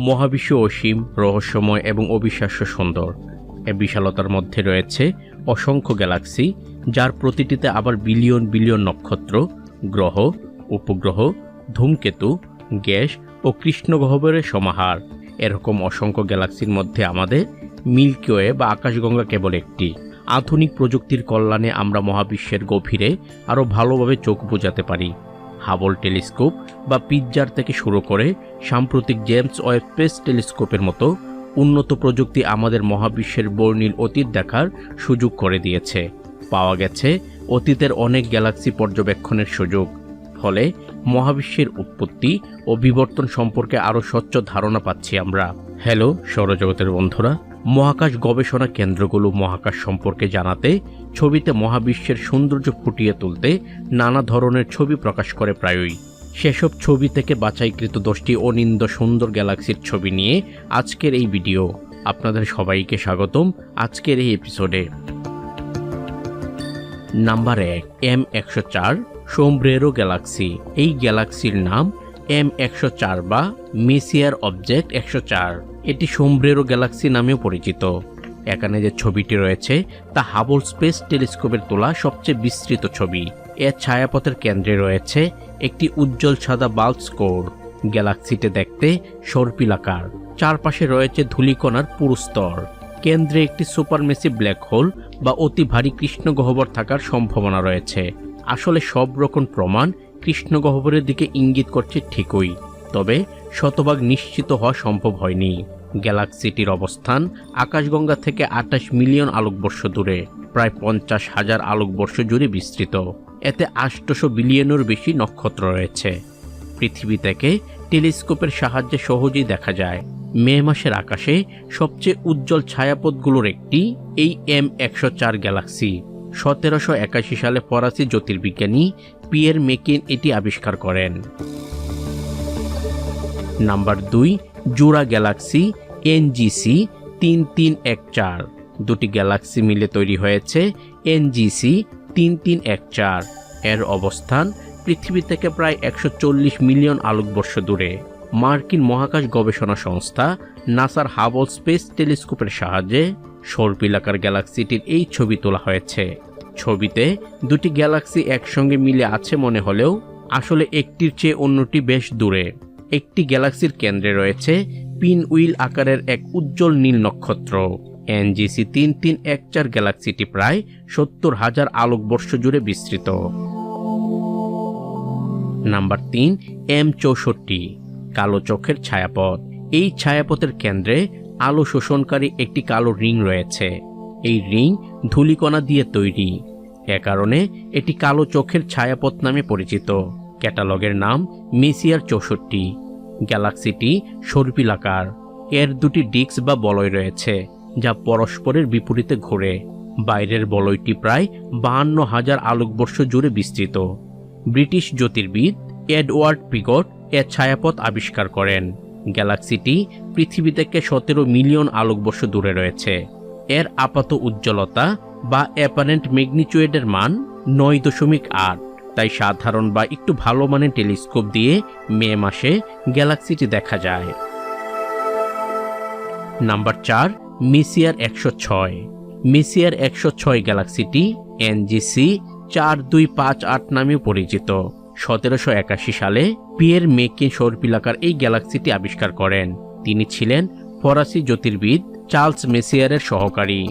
মহাবিশ্ব অসীম, রহস্যময় এবং অবিশ্বাস্য সুন্দর। এ বিশালতার মধ্যে রয়েছে অসংখ্য গ্যালাক্সি, যার প্রতিটিতে আবার বিলিয়ন বিলিয়ন নক্ষত্র, গ্রহ, উপগ্রহ, ধূমকেতু, গ্যাস ও কৃষ্ণগহ্বরের সমাহার। এরকম অসংখ্য গ্যালাক্সির মধ্যে আমাদের মিল্কিওয়ে বা আকাশগঙ্গা কেবল একটি। আধুনিক প্রযুক্তির কল্যাণে আমরা মহাবিশ্বের গভীরে আরও ভালোভাবে চোখ বোঝাতে পারি। হাবল টেলিস্কোপ বা পিৎজার থেকে শুরু করে সাম্প্রতিক জেমস ওয়েব স্পেস টেলিস্কোপের মতো উন্নত প্রযুক্তি আমাদের মহাবিশ্বের বর্ণিল অতীত দেখার সুযোগ করে দিয়েছে। পাওয়া গেছে অতীতের অনেক গ্যালাক্সি পর্যবেক্ষণের সুযোগ। ফলে মহাবিশ্বের উৎপত্তি ও বিবর্তন সম্পর্কে আরও স্বচ্ছ ধারণা পাচ্ছি আমরা। হ্যালো সৌরজগতের বন্ধুরা। মহাকাশ গবেষণা কেন্দ্রগুলো মহাকাশ সম্পর্কে জানাতে, ছবিতে মহাবিশ্বের সৌন্দর্য ফুটিয়ে তুলতে নানা ধরনের ছবি প্রকাশ করে প্রায়ই। সেসব ছবি থেকে বাছাইকৃত দশটি অনিন্দ সুন্দর গ্যালাক্সির ছবি নিয়ে আজকের এই ভিডিও। আপনাদের সবাইকে স্বাগতম আজকের এই এপিসোডে। নাম্বার এক, এম একশো চার সোমব্রেরো গ্যালাক্সি। এই গ্যালাক্সির নাম এম একশো চার বা মেসিয়ার অবজেক্ট একশো চার। এটি সোমব্রেরো গ্যালাক্সি নামেও পরিচিত। এখানে যে ছবিটি রয়েছে, তা হাবল স্পেস টেলিস্কোপের তোলা সবচেয়ে বিস্তৃত ছবি। এর ছায়াপথের কেন্দ্রে রয়েছে একটি উজ্জ্বল সাদা বাল্ব স্কোর গ্যালাক্সিতে দেখতে সর্পিলাকার চারপাশে রয়েছে ধূলিকণার পুরু স্তর। কেন্দ্রে একটি সুপারমেসি ব্ল্যাক হোল বা অতি ভারী কৃষ্ণ গহ্বর থাকার সম্ভাবনা রয়েছে। আসলে সব রকম প্রমাণ কৃষ্ণগহ্বরের দিকে ইঙ্গিত করছে ঠিকই, তবে শতভাগ নিশ্চিত হওয়া সম্ভব হয়নি। গ্যালাক্সিটির অবস্থান আকাশগঙ্গা থেকে আঠাশ মিলিয়ন আলোকবর্ষ দূরে, প্রায় পঞ্চাশ হাজার আলোকবর্ষ জুড়ে বিস্তৃত। এতে আষ্টশো বিলিয়নের বেশি নক্ষত্র রয়েছে। পৃথিবী থেকে টেলিস্কোপের সাহায্যে সহজেই দেখা যায়, মে মাসের আকাশে সবচেয়ে উজ্জ্বল ছায়াপথগুলোর একটি এই এম একশো চার গ্যালাক্সি। সতেরোশো একাশি সালে ফরাসি জ্যোতির্বিজ্ঞানী পিয়ের মেকিন এটি আবিষ্কার করেন। নাম্বার দুই, জোড়া গ্যালাক্সি, এনজিসি তিন তিন এক চার। দুটি গ্যালাক্সি মিলে তৈরি হয়েছে, এনজিসি তিন তিন এক চার। এর অবস্থান পৃথিবী থেকে প্রায় একশো চল্লিশ মিলিয়ন আলোকবর্ষ দূরে। মার্কিন মহাকাশ গবেষণা সংস্থা নাসার হাবল স্পেস টেলিস্কোপের সাহায্যে সর্পিলাকার গ্যালাক্সিটির এই ছবি তোলা হয়েছে। ছবিতে দুটি গ্যালাক্সি একসঙ্গে মিলে আছে মনে হলেও আসলে একটির চেয়ে অন্যটি বেশ দূরে। একটি গ্যালাক্সির কেন্দ্রে রয়েছে পিন উইল আকারের এক উজ্জ্বল নীল নক্ষত্র। এনজিসি তিন তিন এক চার গ্যালাক্সিটি প্রায় সত্তর হাজার আলোকবর্ষ জুড়ে বিস্তৃত। নাম্বার তিন, এম চৌষট্টি, কালো চোখের ছায়াপথ। এই ছায়াপথের কেন্দ্রে আলো শোষণকারী একটি কালো রিং রয়েছে। এই রিং ধূলিকণা দিয়ে তৈরি। এ কারণে এটি কালো চোখের ছায়াপথ নামে পরিচিত। ক্যাটালগের নাম মেসিয়ার চৌষট্টি। গ্যালাক্সিটি সর্পিলাকার। এর দুটি ডিস্ক বা বলয় রয়েছে, যা পরস্পরের বিপরীতে ঘোরে। বাইরের বলয়টি প্রায় বাহান্ন হাজার আলোকবর্ষ জুড়ে বিস্তৃত। ব্রিটিশ জ্যোতির্বিদ এডওয়ার্ড পিগট এর ছায়াপথ আবিষ্কার করেন। গ্যালাক্সিটি পৃথিবী থেকে সতেরো মিলিয়ন আলোকবর্ষ দূরে রয়েছে। এর আপাত উজ্জ্বলতা বা অ্যাপারেন্ট ম্যাগনিচুয়েডের মান নয় দশমিক আট। তাই সাধারণ বা একটু ভালো মানের টেলিস্কোপ দিয়ে মে মাসে গ্যালাক্সিটি দেখা যায়। নাম্বার চার মেসিয়ার একশো ছয়। মেসিয়ার একশো ছয় গ্যালাক্সিটি এনজিসি চার দুই পাঁচ আট নামে পরিচিত। সতেরোশো একাশি সালে পিয়ের মেকিন সৌরপিলাকার এই গ্যালাক্সিটি আবিষ্কার করেন। তিনি ছিলেন ফরাসি জ্যোতির্বিদ চার্লস মেসিয়ারের সহকারী।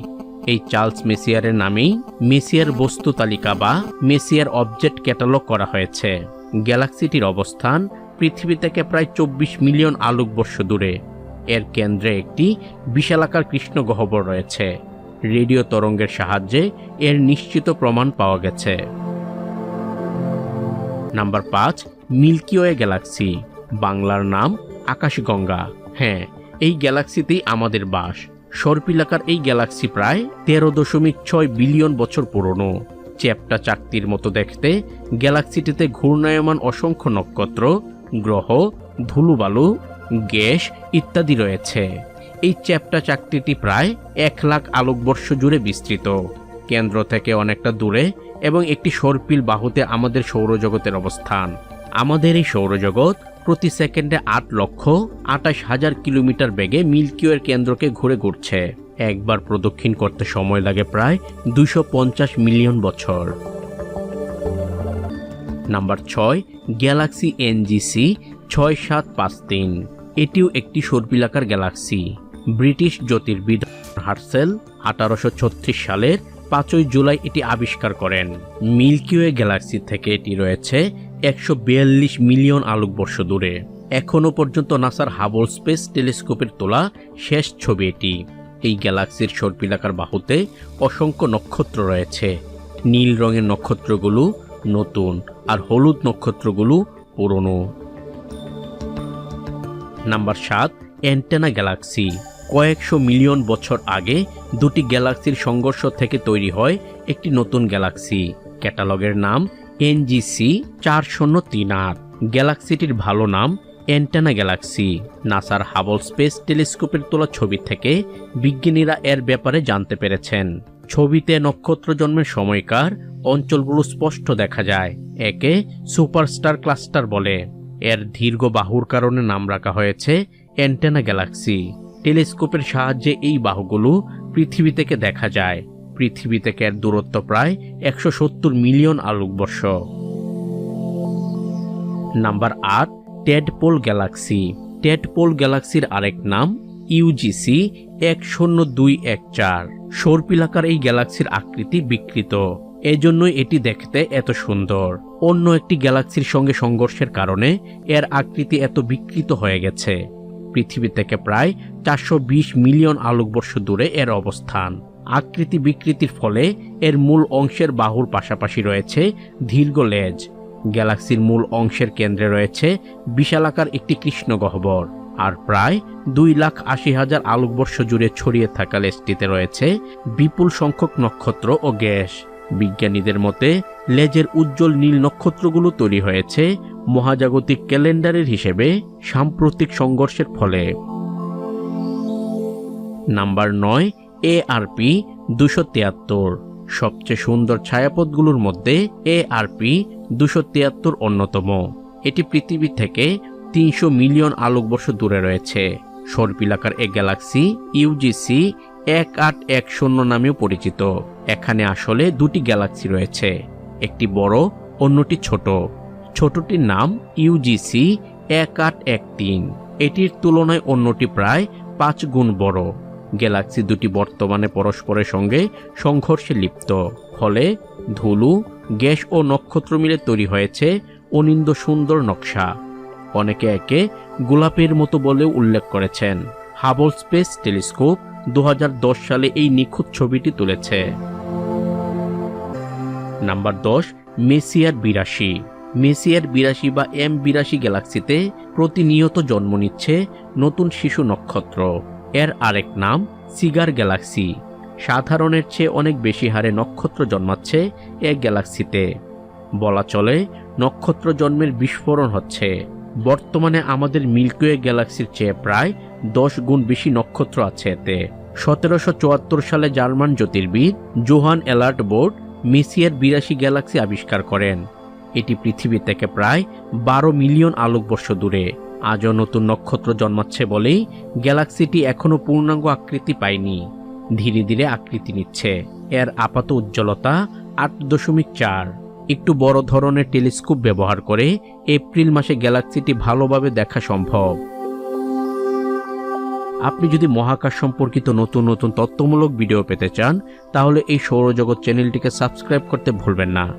এই চার্লস মেসিয়ারের নামেই মেসিয়ার বস্তু তালিকা বা মেসিয়ার অবজেক্ট ক্যাটালগ করা হয়েছে। গ্যালাক্সিটির অবস্থান পৃথিবী থেকে প্রায় চব্বিশ মিলিয়ন আলোকবর্ষ দূরে। এর কেন্দ্রে একটি বিশালাকার কৃষ্ণ কৃষ্ণগহ্বর রয়েছে। রেডিও তরঙ্গের সাহায্যে এর নিশ্চিত প্রমাণ পাওয়া গেছে। নাম্বার পাঁচ মিল্কিওয়ে গ্যালাক্সি। বাংলার নাম আকাশগঙ্গা। হ্যাঁ এই গ্যালাক্সিতেই আমাদের বাস। সর্পিলাকার এই গ্যালাক্সি প্রায় তেরো দশমিক ছয় বিলিয়ন বছর পুরনো। চ্যাপ্টা চাকতির মতো দেখতে, গ্যালাক্সিটিতে ঘূর্ণায়মান অসংখ্য নক্ষত্র, গ্রহ, ধুলুবালু, গ্যাস ইত্যাদি রয়েছে। এই চ্যাপ্টা চাকতিটি প্রায় এক লাখ আলোকবর্ষ জুড়ে বিস্তৃত। কেন্দ্র থেকে অনেকটা দূরে এবং একটি সর্পিল বাহুতে আমাদের সৌরজগতের অবস্থান। আমাদের এই সৌরজগৎ প্রতি সেকেন্ডে আট লক্ষ আটাশ হাজার কিলোমিটার বেগে মিল্কিওয়ের কেন্দ্রকে ঘুরে ঘুরছে। একবার প্রদক্ষিণ করতে সময় লাগে প্রায় দুশো মিলিয়ন বছর। নাম্বার ছয়, গ্যালাক্সি এনজিসি ছয় সাত পাঁচ তিন। এটিও একটি সর্পিলাকার গ্যালাক্সি। ব্রিটিশ জ্যোতির্বিদ হার্সেল আঠারোশো ছত্রিশ সালের পাঁচই জুলাই এটি আবিষ্কার করেন। মিল্কিওয়ে গ্যালাক্সি থেকে এটি রয়েছে একশো বিয়াল্লিশ মিলিয়ন আলোকবর্ষ দূরে। এখনও পর্যন্ত নাসার হাবল স্পেস টেলিস্কোপের তোলা শেষ ছবি এটি। এই গ্যালাক্সির সর্পিলাকার বাহুতে অসংখ্য নক্ষত্র রয়েছে। নীল রঙের নক্ষত্রগুলো নতুন আর হলুদ নক্ষত্রগুলো পুরনো। নাম্বার সাত, অ্যান্টেনা গ্যালাক্সি। কয়েকশো মিলিয়ন বছর আগে দুটি গ্যালাক্সির সংঘর্ষ থেকে তৈরি হয় একটি নতুন গ্যালাক্সি। ক্যাটালগের নাম এনজিসি চার শূন্য তিন আট গ্যালাক্সিটির ভালো নাম অ্যান্টেনা গ্যালাক্সি। নাসার হাবল স্পেস টেলিস্কোপের তোলা ছবি থেকে বিজ্ঞানীরা এর ব্যাপারে জানতে পেরেছেন। ছবিতে নক্ষত্র জন্মের সময়কার অঞ্চলগুলো স্পষ্ট দেখা যায়, একে সুপারস্টার ক্লাস্টার বলে। এর দীর্ঘ বাহুর কারণে নাম রাখা হয়েছে অ্যান্টেনা গ্যালাক্সি। টেলিস্কোপের সাহায্যে এই বাহুগুলো পৃথিবী থেকে দেখা যায়। পৃথিবী থেকে এর দূরত্ব প্রায় একশো সত্তর মিলিয়ন আলোকবর্ষ নাম্বার আট টেডপোল গ্যালাক্সি। টেডপোল গ্যালাক্সির আরেক নাম ইউজিসি এক শূন্য দুই এক চার। সর্পিলাকার এই গ্যালাক্সির আকৃতি বিকৃত। এজন্যই এটি দেখতে এত সুন্দর। অন্য একটি গ্যালাক্সির সঙ্গে সংঘর্ষের কারণে এর আকৃতি এত বিকৃত হয়ে গেছে। পৃথিবী থেকে প্রায় চারশো বিশ মিলিয়ন আলোকবর্ষ দূরে এর অবস্থান। আকৃতি বিকৃতির ফলে এর মূল অংশের বাহুর পাশাপাশি রয়েছে দীর্ঘ লেজ। গ্যালাক্সির মূল অংশের কেন্দ্রে রয়েছে বিশালাকার একটি কৃষ্ণ গহ্বর। আর প্রায় দুই লাখ আশি হাজার আলোকবর্ষ জুড়ে ছড়িয়ে থাকা লেজটিতে রয়েছে বিপুল সংখ্যক নক্ষত্র ও গ্যাস। বিজ্ঞানীদের মতে, লেজের উজ্জ্বল নীল নক্ষত্রগুলো তৈরি হয়েছে মহাজাগতিক ক্যালেন্ডারের হিসেবে সাম্প্রতিক সংঘর্ষের ফলে। নাম্বার নয় এআরপি দুশো তিয়াত্তর। সবচেয়ে সুন্দর ছায়াপথগুলোর মধ্যে এআরপি দুশো তিয়াত্তর অন্যতম। এটি পৃথিবী থেকে তিনশো মিলিয়ন আলোকবর্ষ দূরে রয়েছে। সর্পিলাকার এ গ্যালাক্সি ইউজিসি এক আট এক শূন্য নামেও পরিচিত। এখানে আসলে দুটি গ্যালাক্সি রয়েছে, একটি বড়, অন্যটি ছোট। ছোটটির নাম ইউজিসি এক আট এক তিন। এটির তুলনায় অন্যটি প্রায় পাঁচ গুণ বড়। গ্যালাক্সি দুটি বর্তমানে পরস্পরের সঙ্গে সংঘর্ষে লিপ্ত। ফলে ধুলু, গ্যাস ও নক্ষত্র মিলে তৈরি হয়েছে অনিন্দ সুন্দর নকশা। অনেকে একে গোলাপের মতো বলেও উল্লেখ করেছেন। হাবল স্পেস টেলিস্কোপ দু হাজার দশ সালে এই নিখুঁত ছবিটি তুলেছে। নাম্বার দশ, মেসিয়ার বিরাশি। মেসিয়ার বিরাশি বা এম বিরাশি গ্যালাক্সিতে প্রতিনিয়ত জন্ম নিচ্ছে নতুন শিশু নক্ষত্র। এর আরেক নাম সিগার গ্যালাক্সি। সাধারণের চেয়ে অনেক বেশি হারে নক্ষত্র জন্মাচ্ছে এ গ্যালাক্সিতে। বলা চলে, নক্ষত্র জন্মের বিস্ফোরণ হচ্ছে। বর্তমানে আমাদের মিল্কওয়ে গ্যালাক্সির চেয়ে প্রায় দশ গুণ বেশি নক্ষত্র আছে এতে। সতেরোশো চুয়াত্তর সালে জার্মান জ্যোতির্বিদ জোহান অ্যালার্ট বোর্ড মেসিয়ার বিরাশি গ্যালাক্সি আবিষ্কার করেন। এটি পৃথিবী থেকে প্রায় বারো মিলিয়ন আলোকবর্ষ দূরে। আজও নতুন নক্ষত্র জন্মাচ্ছে বলেই গ্যালাক্সিটি এখনও পূর্ণাঙ্গ আকৃতি পায়নি। ধীরে ধীরে আকৃতি নিচ্ছে। এর আপাত উজ্জ্বলতা আট দশমিক চার। একটু বড় ধরনের টেলিস্কোপ ব্যবহার করে এপ্রিল মাসে গ্যালাক্সিটি ভালোভাবে দেখা সম্ভব। আপনি যদি মহাকাশ সম্পর্কিত নতুন নতুন তথ্যমূলক ভিডিও পেতে চান, তাহলে এই সৌরজগৎ চ্যানেলটিকে সাবস্ক্রাইব করতে ভুলবেন না।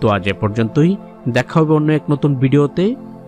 তো আজ এ পর্যন্তই। দেখা হবে অন্য এক নতুন ভিডিওতে।